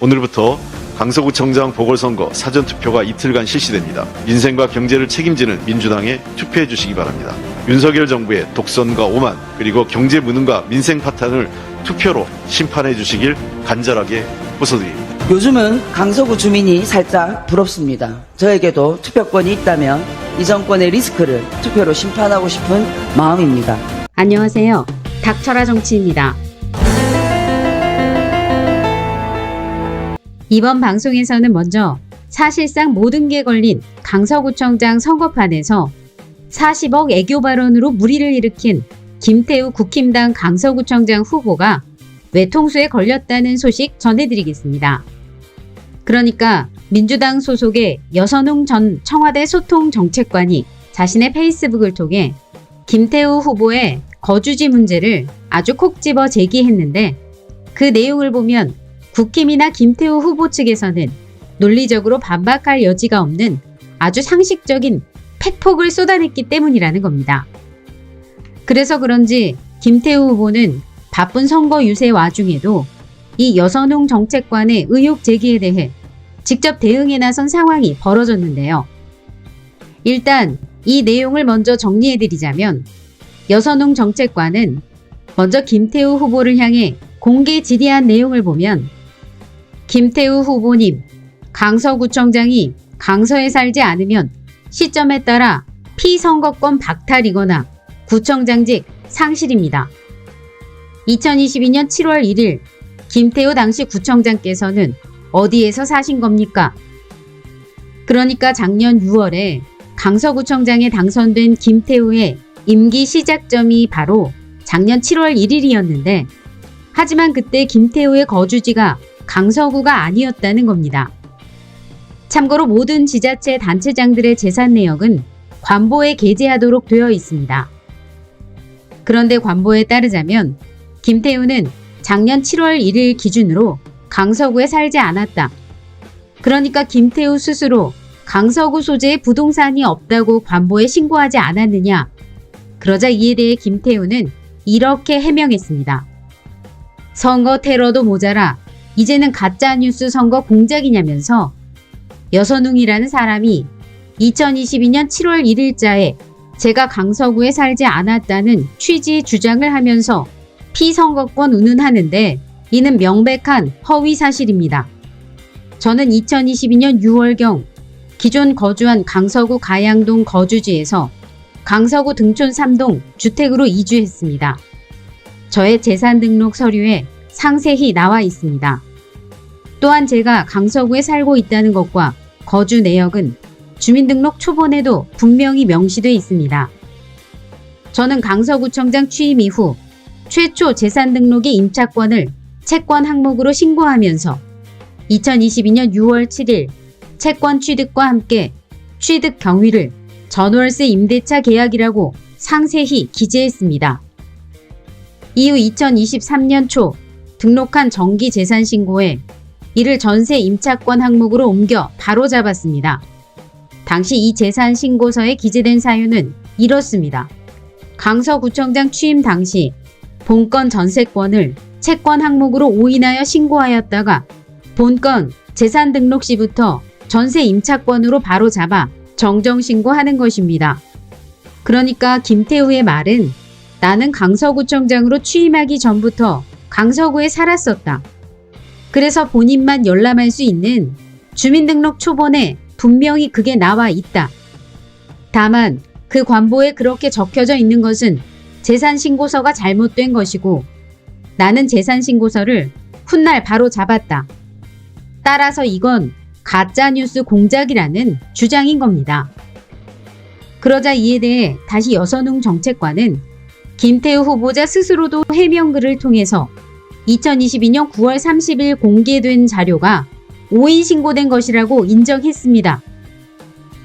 오늘부터 강서구청장 보궐선거 사전투표가 이틀간 실시됩니다. 민생과 경제를 책임지는 민주당에 투표해 주시기 바랍니다. 윤석열 정부의 독선과 오만 그리고 경제 무능과 민생 파탄을 투표로 심판해 주시길 간절하게 호소드립니다. 요즘은 강서구 주민이 살짝 부럽습니다. 저에게도 투표권이 있다면 이 정권의 리스크를 투표로 심판하고 싶은 마음입니다. 안녕하세요. 닥쳐라 정치입니다. 이번 방송에서는 먼저 사실상 모든 게 걸린 강서구청장 선거판에서 40억 애교 발언으로 무리를 일으킨 김태우 국힘당 강서구청장 후보가 외통수에 걸렸다는 소식 전해드리겠습니다. 그러니까 민주당 소속의 여선웅 전 청와대 소통정책관이 자신의 페이스북을 통해 김태우 후보의 거주지 문제를 아주 콕 집어 제기했는데 그 내용을 보면 국힘이나 김태우 후보 측에서는 논리적으로 반박할 여지가 없는 아주 상식적인 팩폭을 쏟아냈기 때문이라는 겁니다. 그래서 그런지 김태우 후보는 바쁜 선거 유세 와중에도 이 여선웅 정책관의 의혹 제기에 대해 직접 대응에 나선 상황이 벌어졌는데요. 일단 이 내용을 먼저 정리해드리자면 여선웅 정책관은 먼저 김태우 후보를 향해 공개 질의한 내용을 보면 김태우 후보님, 강서구청장이 강서에 살지 않으면 시점에 따라 피선거권 박탈이거나 구청장직 상실입니다. 2022년 7월 1일 김태우 당시 구청장께서는 어디에서 사신 겁니까? 그러니까 작년 6월에 강서구청장에 당선된 김태우의 임기 시작점이 바로 작년 7월 1일이었는데 하지만 그때 김태우의 거주지가 강서구가 아니었다는 겁니다. 참고로 모든 지자체 단체장들의 재산 내역은 관보에 게재하도록 되어 있습니다. 그런데 관보에 따르자면 김태우는 작년 7월 1일 기준으로 강서구에 살지 않았다. 그러니까 김태우 스스로 강서구 소재에 부동산이 없다고 관보에 신고하지 않았느냐. 그러자 이에 대해 김태우는 이렇게 해명했습니다. 선거 테러도 모자라 이제는 가짜뉴스 선거 공작이냐면서 여선웅이라는 사람이 2022년 7월 1일자에 제가 강서구에 살지 않았다는 취지 주장을 하면서 피선거권 운운하는데 이는 명백한 허위 사실입니다. 저는 2022년 6월경 기존 거주한 강서구 가양동 거주지에서 강서구 등촌 3동 주택으로 이주했습니다. 저의 재산 등록 서류에 상세히 나와 있습니다. 또한 제가 강서구에 살고 있다는 것과 거주 내역은 주민등록 초본에도 분명히 명시돼 있습니다. 저는 강서구청장 취임 이후 최초 재산 등록의 임차권을 채권 항목으로 신고하면서 2022년 6월 7일 채권 취득과 함께 취득 경위를 전월세 임대차 계약이라고 상세히 기재했습니다. 이후 2023년 초 등록한 정기 재산 신고에 이를 전세 임차권 항목으로 옮겨 바로 잡았습니다. 당시 이 재산 신고서에 기재된 사유는 이렇습니다. 강서구청장 취임 당시 본건 전세권을 채권 항목으로 오인하여 신고하였다가 본건 재산 등록 시부터 전세 임차권으로 바로 잡아 정정 신고하는 것입니다. 그러니까 김태우의 말은 나는 강서구청장으로 취임하기 전부터 강서구에 살았었다. 그래서 본인만 열람할 수 있는 주민등록 초본에 분명히 그게 나와 있다. 다만 그 관보에 그렇게 적혀져 있는 것은 재산신고서가 잘못된 것이고 나는 재산신고서를 훗날 바로 잡았다. 따라서 이건 가짜뉴스 공작이라는 주장인 겁니다. 그러자 이에 대해 다시 여선웅 정책관은 김태우 후보자 스스로도 해명글을 통해서 2022년 9월 30일 공개된 자료가 오인 신고된 것이라고 인정했습니다.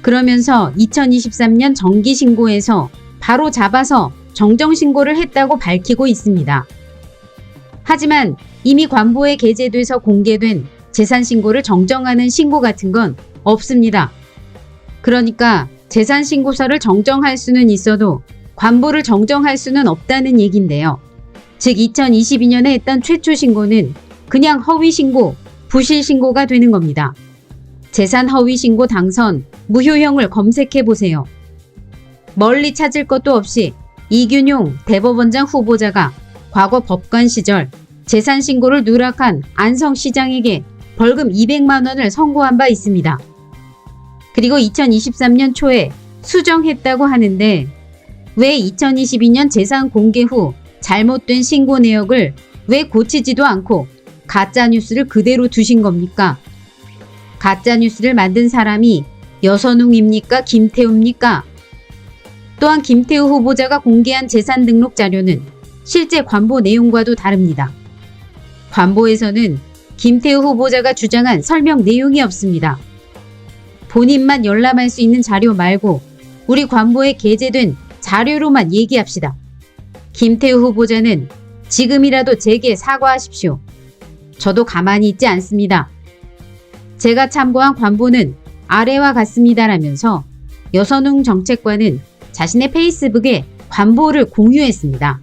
그러면서 2023년 정기 신고에서 바로 잡아서 정정 신고를 했다고 밝히고 있습니다. 하지만 이미 관보에 게재돼서 공개된 재산 신고를 정정하는 신고 같은 건 없습니다. 그러니까 재산 신고서를 정정할 수는 있어도 관보를 정정할 수는 없다는 얘긴데요. 즉 2022년에 했던 최초 신고는 그냥 허위 신고, 부실 신고가 되는 겁니다. 재산 허위 신고 당선, 무효형을 검색해 보세요. 멀리 찾을 것도 없이 이균용 대법원장 후보자가 과거 법관 시절 재산 신고를 누락한 안성 시장에게 벌금 200만 원을 선고한 바 있습니다. 그리고 2023년 초에 수정했다고 하는데 왜 2022년 재산 공개 후 잘못된 신고 내역을 왜 고치지도 않고 가짜 뉴스를 그대로 두신 겁니까? 가짜 뉴스를 만든 사람이 여선웅입니까? 김태우입니까? 또한 김태우 후보자가 공개한 재산 등록 자료는 실제 관보 내용과도 다릅니다. 관보에서는 김태우 후보자가 주장한 설명 내용이 없습니다. 본인만 열람할 수 있는 자료 말고 우리 관보에 게재된 자료로만 얘기합시다. 김태우 후보자는 지금이라도 제게 사과하십시오. 저도 가만히 있지 않습니다. 제가 참고한 관보는 아래와 같습니다라면서 여선웅 정책관은 자신의 페이스북에 관보를 공유했습니다.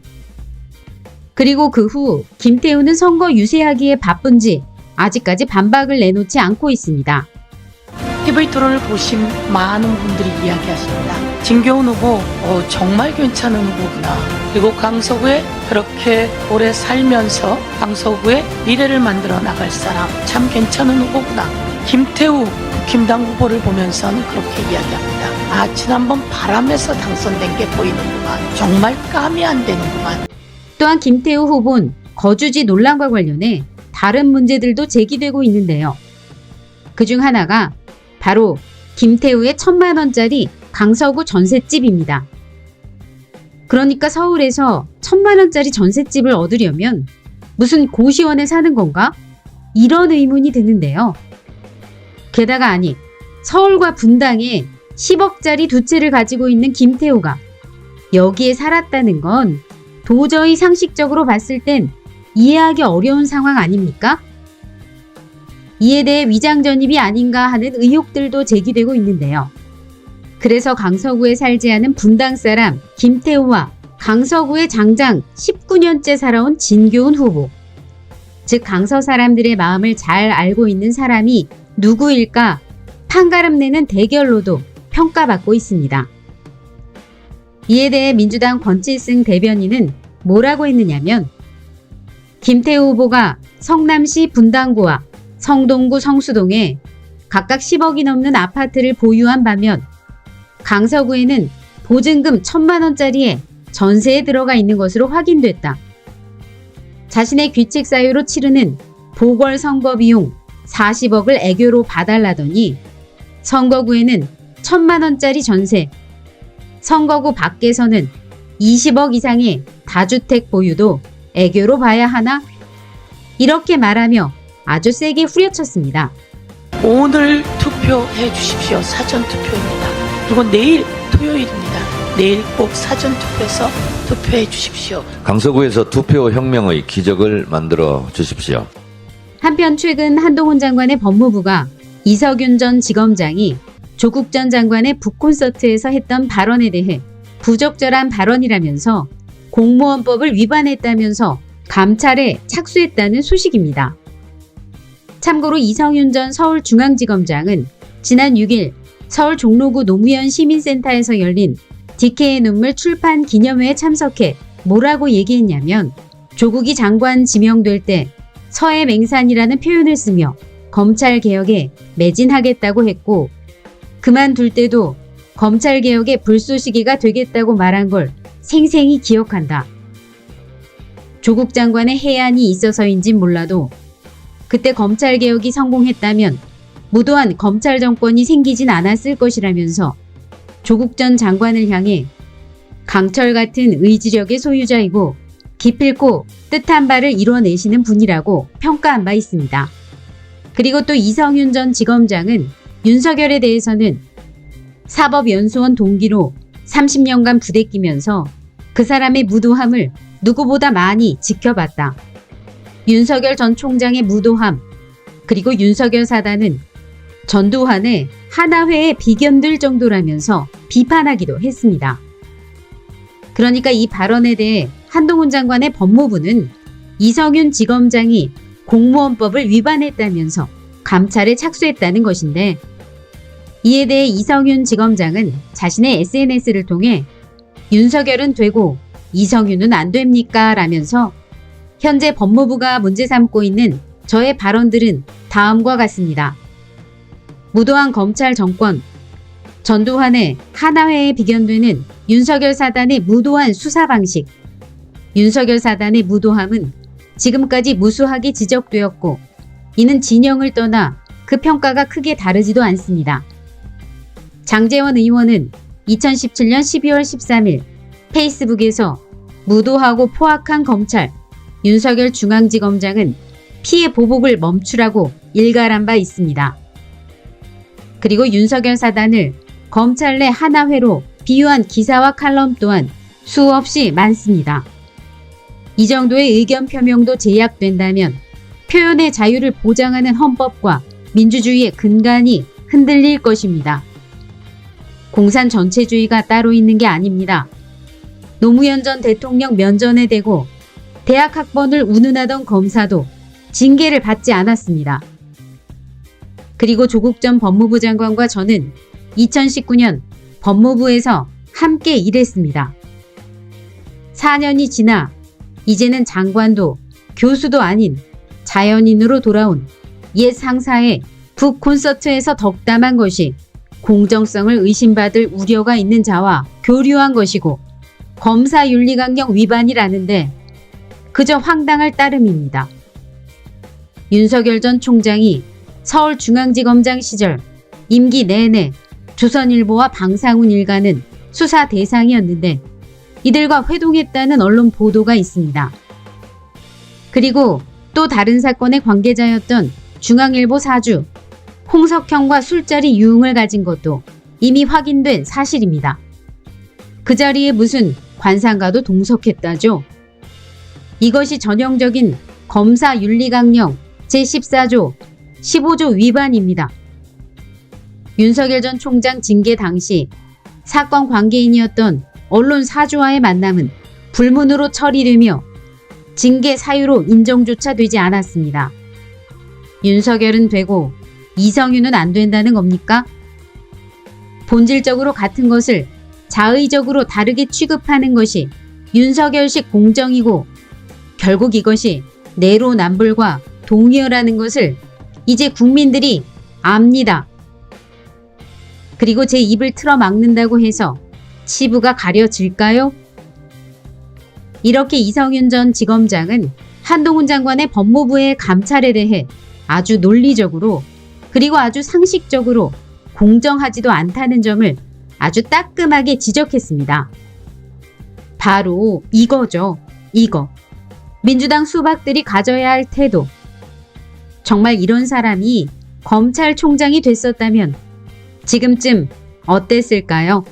그리고 그 후 김태우는 선거 유세하기에 바쁜지 아직까지 반박을 내놓지 않고 있습니다. 토론을 보신 많은 분들이 이야기하십니다. 진교훈 후보 어, 정말 괜찮은 후보구나. 그리고 강서구에 그렇게 오래 살면서 강서구의 미래를 만들어 나갈 사람 참 괜찮은 후보구나. 김태우 국힘당 후보를 보면서는 그렇게 이야기합니다. 아 지난번 바람에서 당선된 게 보이는구만. 정말 감이 안 되는구만. 또한 김태우 후보는 거주지 논란과 관련해 다른 문제들도 제기되고 있는데요. 그중 하나가 바로 김태우의 천만 원짜리 강서구 전셋집입니다. 그러니까 서울에서 천만 원짜리 전셋집을 얻으려면 무슨 고시원에 사는 건가? 이런 의문이 드는데요. 게다가 아니, 서울과 분당에 10억짜리 두 채를 가지고 있는 김태우가 여기에 살았다는 건 도저히 상식적으로 봤을 땐 이해하기 어려운 상황 아닙니까? 이에 대해 위장 전입이 아닌가 하는 의혹들도 제기되고 있는데요. 그래서 강서구에 살지 않은 분당 사람 김태우와 강서구의 장장 19년째 살아온 진교훈 후보. 즉 강서 사람들의 마음을 잘 알고 있는 사람이 누구일까 판가름 내는 대결로도 평가받고 있습니다. 이에 대해 민주당 권칠승 대변인은 뭐라고 했느냐면 김태우 후보가 성남시 분당구와 성동구 성수동에 각각 10억이 넘는 아파트를 보유한 반면 강서구에는 보증금 1천만 원짜리에 전세에 들어가 있는 것으로 확인됐다. 자신의 귀책 사유로 치르는 보궐선거 비용 40억을 애교로 봐달라더니 선거구에는 1천만 원짜리 전세, 선거구 밖에서는 20억 이상의 다주택 보유도 애교로 봐야 하나? 이렇게 말하며 아주 세게 후려쳤습니다. 오늘 투표해 주십시오. 사전 투표입니다. 그리고 내일 토요일입니다. 내일 꼭 사전 투표해서 투표해 주십시오. 강서구에서 투표 혁명의 기적을 만들어 주십시오. 한편 최근 한동훈 장관의 법무부가 이석윤 전 지검장이 조국 전 장관의 북콘서트에서 했던 발언에 대해 부적절한 발언이라면서 공무원법을 위반했다면서 감찰에 착수했다는 소식입니다. 참고로 이성윤 전 서울중앙지검장은 지난 6일 서울 종로구 노무현 시민센터에서 열린 DK의 눈물 출판 기념회에 참석해 뭐라고 얘기했냐면 조국이 장관 지명될 때 서해 맹산이라는 표현을 쓰며 검찰 개혁에 매진하겠다고 했고 그만둘 때도 검찰 개혁의 불쏘시개가 되겠다고 말한 걸 생생히 기억한다. 조국 장관의 해안이 있어서인진 몰라도 그때 검찰 개혁이 성공했다면 무도한 검찰 정권이 생기진 않았을 것이라면서 조국 전 장관을 향해 강철 같은 의지력의 소유자이고 기필코 뜻한 바를 이뤄내시는 분이라고 평가한 바 있습니다. 그리고 또 이성윤 전 지검장은 윤석열에 대해서는 사법연수원 동기로 30년간 부대끼면서 그 사람의 무도함을 누구보다 많이 지켜봤다. 윤석열 전 총장의 무도함, 그리고 윤석열 사단은 전두환의 하나회에 비견될 정도라면서 비판하기도 했습니다. 그러니까 이 발언에 대해 한동훈 장관의 법무부는 이성윤 지검장이 공무원법을 위반했다면서 감찰에 착수했다는 것인데 이에 대해 이성윤 지검장은 자신의 SNS를 통해 윤석열은 되고 이성윤은 안 됩니까? 라면서 현재 법무부가 문제 삼고 있는 저의 발언들은 다음과 같습니다. 무도한 검찰 정권, 전두환의 하나회에 비견되는 윤석열 사단의 무도한 수사 방식, 윤석열 사단의 무도함은 지금까지 무수하게 지적되었고, 이는 진영을 떠나 그 평가가 크게 다르지도 않습니다. 장재원 의원은 2017년 12월 13일 페이스북에서 무도하고 포악한 검찰, 윤석열 중앙지검장은 피해 보복을 멈추라고 일갈한 바 있습니다. 그리고 윤석열 사단을 검찰 내 하나회로 비유한 기사와 칼럼 또한 수없이 많습니다. 이 정도의 의견 표명도 제약된다면 표현의 자유를 보장하는 헌법과 민주주의의 근간이 흔들릴 것입니다. 공산 전체주의가 따로 있는 게 아닙니다. 노무현 전 대통령 면전에 대고 대학 학번을 운운하던 검사도 징계를 받지 않았습니다. 그리고 조국 전 법무부 장관과 저는 2019년 법무부에서 함께 일했습니다. 4년이 지나 이제는 장관도 교수도 아닌 자연인으로 돌아온 옛 상사의 북 콘서트에서 덕담한 것이 공정성을 의심받을 우려가 있는 자와 교류한 것이고 검사 윤리강령 위반이라는데 그저 황당할 따름입니다. 윤석열 전 총장이 서울중앙지검장 시절 임기 내내 조선일보와 방상훈 일가는 수사 대상이었는데 이들과 회동했다는 언론 보도가 있습니다. 그리고 또 다른 사건의 관계자였던 중앙일보 사주 홍석형과 술자리 유흥을 가진 것도 이미 확인된 사실입니다. 그 자리에 무슨 관상가도 동석했다죠. 이것이 전형적인 검사 윤리강령 제14조 15조 위반입니다. 윤석열 전 총장 징계 당시 사건 관계인이었던 언론 사주와의 만남은 불문으로 처리되며 징계 사유로 인정조차 되지 않았습니다. 윤석열은 되고 이성윤은 안 된다는 겁니까? 본질적으로 같은 것을 자의적으로 다르게 취급하는 것이 윤석열식 공정이고 결국 이것이 내로남불과 동의어라는 것을 이제 국민들이 압니다. 그리고 제 입을 틀어 막는다고 해서 치부가 가려질까요? 이렇게 이성윤 전 지검장은 한동훈 장관의 법무부의 감찰에 대해 아주 논리적으로 그리고 아주 상식적으로 공정하지도 않다는 점을 아주 따끔하게 지적했습니다. 바로 이거죠. 이거. 민주당 수박들이 가져야 할 태도. 정말 이런 사람이 검찰총장이 됐었다면 지금쯤 어땠을까요?